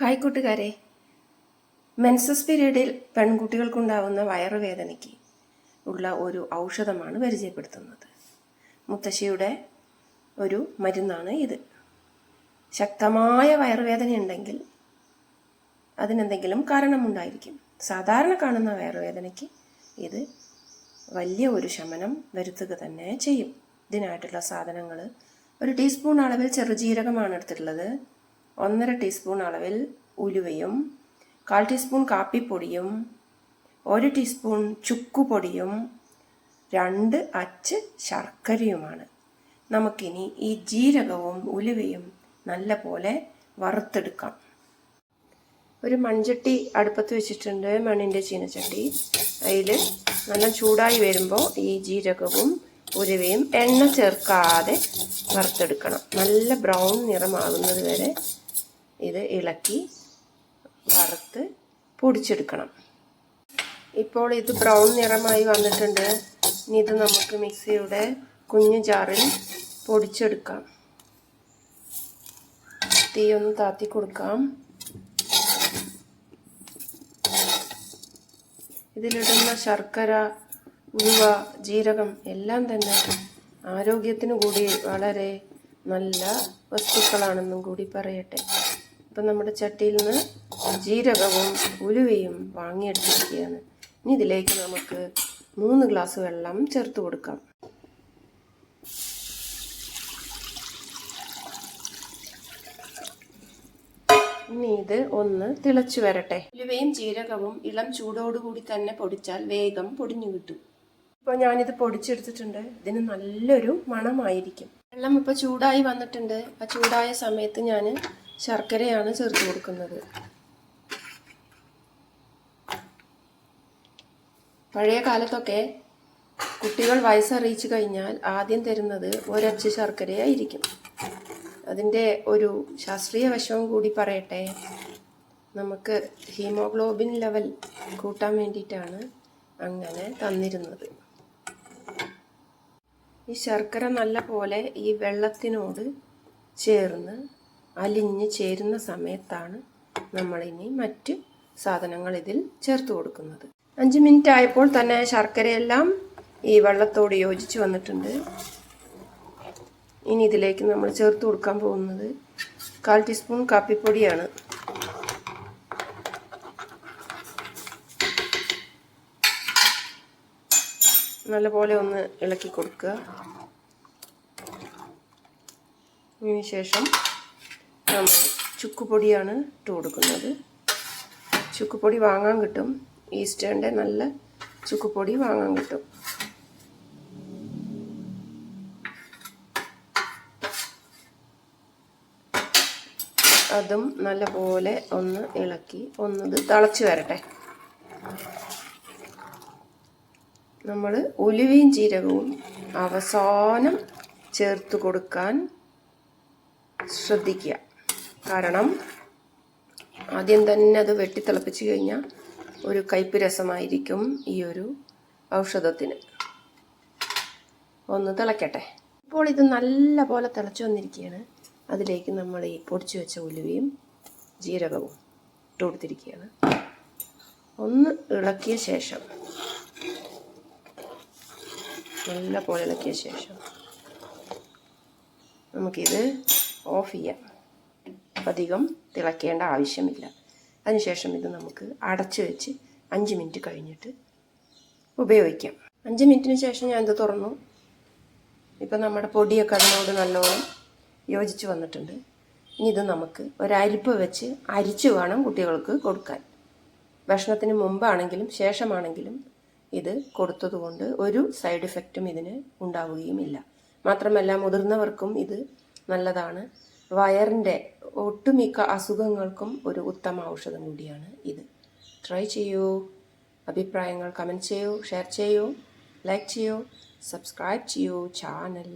Hi കൂട്ടുകാരെ. Menses പീരീഡിൽ പെൺകുട്ടികൾക്കുണ്ടാവുന്ന വയറുവേദനയ്ക്ക് ഉള്ള ഒരു ഔഷധമാണ് പരിചയപ്പെടുത്തുന്നത്. മുത്തശ്ശിയുടെ ഒരു മരുന്നാണ് ഇത്. ശക്തമായ വയറുവേദന ഉണ്ടെങ്കിൽ അതിനെന്തെങ്കിലും കാരണമുണ്ടായിരിക്കും. സാധാരണ കാണുന്ന വയറുവേദനയ്ക്ക് ഇത് വലിയ ഒരു ശമനം വരുത്തുക തന്നെ ചെയ്യും. ഇതിനായിട്ടുള്ള സാധനങ്ങൾ ഒരു ടീസ്പൂൺ അളവിൽ ചെറുജീരകമാണ് എടുത്തിട്ടുള്ളത്. ഒന്നര ടീസ്പൂൺ അളവിൽ ഉലുവയും കാൽ ടീസ്പൂൺ കാപ്പിപ്പൊടിയും ഒരു ടീസ്പൂൺ ചുക്കുപൊടിയും രണ്ട് അച്ച് ശർക്കരയുമാണ്. നമുക്കിനി ഈ ജീരകവും ഉലുവയും നല്ല പോലെ വറുത്തെടുക്കാം. ഒരു മൺചട്ടി അടുപ്പത്ത് വെച്ചിട്ടുണ്ട് മണ്ണിന്റെ ചീനച്ചട്ടി. അതിൽ നല്ല ചൂടായി വരുമ്പോൾ ഈ ജീരകവും ഉരുവയും എണ്ണ ചേർക്കാതെ വറുത്തെടുക്കണം. നല്ല ബ്രൗൺ നിറമാകുന്നത് വരെ ഇത് ഇളക്കി വറുത്ത് പൊടിച്ചെടുക്കണം. ഇപ്പോൾ ഇത് ബ്രൗൺ നിറമായി വന്നിട്ടുണ്ട്. ഇനി ഇത് നമുക്ക് മിക്സിയുടെ കുഞ്ഞു ജാറിൽ പൊടിച്ചെടുക്കാം. തീ ഒന്ന് താത്തി കൊടുക്കാം. ഇതിലിടുന്ന ശർക്കര ഉലുവ ജീരകം എല്ലാം തന്നെ ആരോഗ്യത്തിന് കൂടി വളരെ നല്ല വസ്തുക്കളാണെന്നും കൂടി പറയട്ടെ. ഇപ്പം നമ്മുടെ ചട്ടിയിൽ നിന്ന് ജീരകവും ഉലുവയും വാങ്ങിയെടുത്തിരിക്കുകയാണ്. ഇനി ഇതിലേക്ക് നമുക്ക് മൂന്ന് ഗ്ലാസ് വെള്ളം ചേർത്ത് കൊടുക്കാം. ഇനി ഇത് ഒന്ന് തിളച്ചു വരട്ടെ. ഉലുവയും ജീരകവും ഇളം ചൂടോടുകൂടി തന്നെ പൊടിച്ചാൽ വേഗം പൊടിഞ്ഞു കിട്ടും. ഇപ്പോൾ ഞാനിത് പൊടിച്ചെടുത്തിട്ടുണ്ട്. ഇതിന് നല്ലൊരു മണമായിരിക്കും. വെള്ളം ഇപ്പോൾ ചൂടായി വന്നിട്ടുണ്ട്. ആ ചൂടായ സമയത്ത് ഞാൻ ശർക്കരയാണ് ചേർത്ത് കൊടുക്കുന്നത്. പഴയ കാലത്തൊക്കെ കുട്ടികൾ വയസ്സറിയിച്ചു കഴിഞ്ഞാൽ ആദ്യം തരുന്നത് ഒരച്ച് ശർക്കരയായിരിക്കും. അതിന്റെ ഒരു ശാസ്ത്രീയ വശവും കൂടി പറയട്ടെ. നമുക്ക് ഹീമോഗ്ലോബിൻ ലെവൽ കൂട്ടാൻ വേണ്ടിയിട്ടാണ് അങ്ങനെ തന്നിരുന്നത്. ഈ ശർക്കര നല്ല പോലെ ഈ വെള്ളത്തിനോട് ചേർന്ന് അലിഞ്ഞ് ചേരുന്ന സമയത്താണ് നമ്മളിനി മറ്റ് സാധനങ്ങൾ ഇതിൽ ചേർത്ത് കൊടുക്കുന്നത്. അഞ്ച് മിനിറ്റ് ആയപ്പോൾ തന്നെ ശർക്കരയെല്ലാം ഈ വെള്ളത്തോട് യോജിച്ച് വന്നിട്ടുണ്ട്. ഇനി ഇതിലേക്ക് നമ്മൾ ചേർത്ത് കൊടുക്കാൻ പോകുന്നത് കാൽ ടീസ്പൂൺ കാപ്പിപ്പൊടിയാണ്. നല്ലപോലെ ഒന്ന് ഇളക്കി കൊടുക്കുക. ഇതിന് നമ്മൾ ചുക്കുപൊടിയാണ് ഇട്ട് കൊടുക്കുന്നത്. ചുക്കുപൊടി വാങ്ങാൻ കിട്ടും. ഈസ്റ്റേണിന്റെ നല്ല ചുക്കുപൊടി വാങ്ങാൻ കിട്ടും. അതും നല്ലപോലെ ഒന്ന് ഇളക്കി ഒന്നത് തിളച്ച് വരട്ടെ. നമ്മൾ ഉലുവയും ജീരകവും അവസാനം ചേർത്ത് കൊടുക്കാൻ ശ്രദ്ധിക്കുക. കാരണം ആദ്യം തന്നെ അത് വെട്ടിത്തിളപ്പിച്ചു കഴിഞ്ഞാൽ ഒരു കയ്പ് രസമായിരിക്കും ഈ ഒരു ഔഷധത്തിന്. ഒന്ന് തിളക്കട്ടെ. ഇപ്പോൾ ഇത് നല്ല പോലെ തിളച്ചു വന്നിരിക്കുകയാണ്. അതിലേക്ക് നമ്മൾ ഈ പൊടിച്ചു വെച്ച ഉലുവയും ജീരകവും ഇട്ട് കൊടുത്തിരിക്കുകയാണ്. ഒന്ന് ഇളക്കിയ ശേഷം നല്ല പോലെ ഇളക്കിയ ശേഷം നമുക്കിത് ഓഫ് ചെയ്യാം. അധികം തിളക്കേണ്ട ആവശ്യമില്ല. അതിനുശേഷം ഇത് നമുക്ക് അടച്ചു വെച്ച് അഞ്ച് മിനിറ്റ് കഴിഞ്ഞിട്ട് ഉപയോഗിക്കാം. അഞ്ച് മിനിറ്റിന് ശേഷം ഞാൻ ഇത് തുറന്നു. ഇപ്പം നമ്മുടെ പൊടിയൊക്കെ അതിനോട് നല്ലോണം യോജിച്ച് വന്നിട്ടുണ്ട്. ഇനി ഇത് നമുക്ക് ഒരരിപ്പ് വെച്ച് അരിച്ച് വേണം കുട്ടികൾക്ക് കൊടുക്കാൻ. ഭക്ഷണത്തിന് മുമ്പാണെങ്കിലും ശേഷമാണെങ്കിലും ഇത് കൊടുത്തതുകൊണ്ട് ഒരു സൈഡ് ഇഫക്റ്റും ഇതിന് ഉണ്ടാവുകയുമില്ല. മാത്രമല്ല മുതിർന്നവർക്കും ഇത് നല്ലതാണ്. വയറിന്റെ ഒട്ടുമിക്ക അസുഖങ്ങൾക്കും ഒരു ഉത്തമ ഔഷധം കൂടിയാണ് ഇത്. ട്രൈ ചെയ്യൂ. അഭിപ്രായങ്ങൾ കമന്റ് ചെയ്യൂ ഷെയർ ചെയ്യൂ ലൈക്ക് ചെയ്യൂ സബ്സ്ക്രൈബ് ചെയ്യൂ ചാനൽ